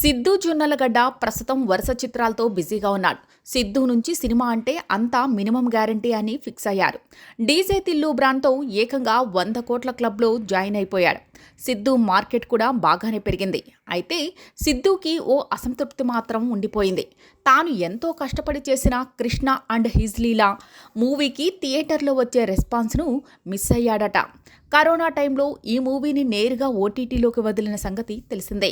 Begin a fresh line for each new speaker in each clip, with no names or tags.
సిద్ధు జొన్నలగడ్డ ప్రస్తుతం వరుస చిత్రాలతో బిజీగా ఉన్నాడు. సిద్ధు నుంచి సినిమా అంటే అంతా మినిమం గ్యారంటీ అని ఫిక్స్ అయ్యారు. డీజే తిల్లు బ్రాండ్తో ఏకంగా వంద కోట్ల క్లబ్లో జాయిన్ అయిపోయాడు. సిద్ధు మార్కెట్ కూడా బాగానే పెరిగింది. అయితే సిద్ధుకి ఓ అసంతృప్తి మాత్రం ఉండిపోయింది. తాను ఎంతో కష్టపడి చేసిన కృష్ణ అండ్ హిజ్లీలా మూవీకి థియేటర్లో వచ్చే రెస్పాన్స్ను మిస్ అయ్యాడట. కరోనా టైంలో ఈ మూవీని నేరుగా ఓటీటీలోకి వదిలిన సంగతి తెలిసిందే.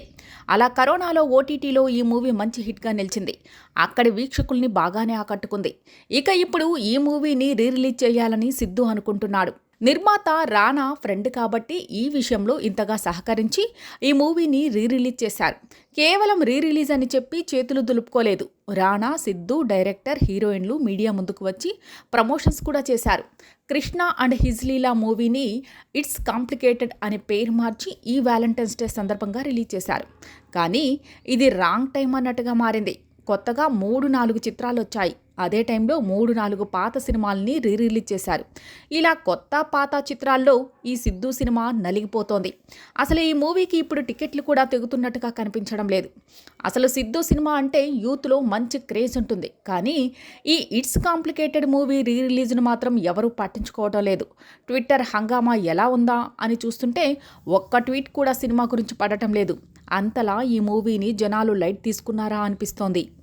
అలా కరోనాలో ఓటీటీలో ఈ మూవీ మంచి హిట్గా నిలిచింది. అక్కడి వీక్షకుల్ని బాగానే ఆకట్టుకుంది. ఇక ఇప్పుడు ఈ మూవీని రీ రిలీజ్ చేయాలని సిద్ధు అనుకుంటున్నాడు. నిర్మాత రానా ఫ్రెండ్ కాబట్టి ఈ విషయంలో ఇంతగా సహకరించి ఈ మూవీని రీ రిలీజ్ చేశారు. కేవలం రీ రిలీజ్ అని చెప్పి చేతులు దులుపుకోలేదు. రానా సిద్ధు డైరెక్టర్ హీరోయిన్లు మీడియా ముందుకు వచ్చి ప్రమోషన్స్ కూడా చేశారు. కృష్ణ అండ్ హిజ్లీలా మూవీని ఇట్స్ కాంప్లికేటెడ్ అనే పేరు మార్చి ఈ వ్యాలంటైన్స్ డే సందర్భంగా రిలీజ్ చేశారు. కానీ ఇది రాంగ్ టైం అన్నట్టుగా మారింది. కొత్తగా మూడు నాలుగు చిత్రాలు వచ్చాయి. అదే టైంలో మూడు నాలుగు పాత సినిమాల్ని రీ రిలీజ్ చేశారు. ఇలా కొత్త పాత చిత్రాల్లో ఈ సిద్ధు సినిమా నలిగిపోతోంది. అసలు ఈ మూవీకి ఇప్పుడు టికెట్లు కూడా తెగుతున్నట్టుగా కనిపించడం లేదు. అసలు సిద్ధు సినిమా అంటే యూత్లో మంచి క్రేజ్ ఉంటుంది. కానీ ఈ ఇట్స్ కాంప్లికేటెడ్ మూవీ రీ రిలీజ్ను మాత్రం ఎవరూ పట్టించుకోవడం లేదు. ట్విట్టర్ హంగామా ఎలా ఉందా అని చూస్తుంటే ఒక్క ట్వీట్ కూడా సినిమా గురించి పడటం లేదు. అంతలా ఈ మూవీని జనాలు లైట్ తీసుకున్నారా అనిపిస్తోంది.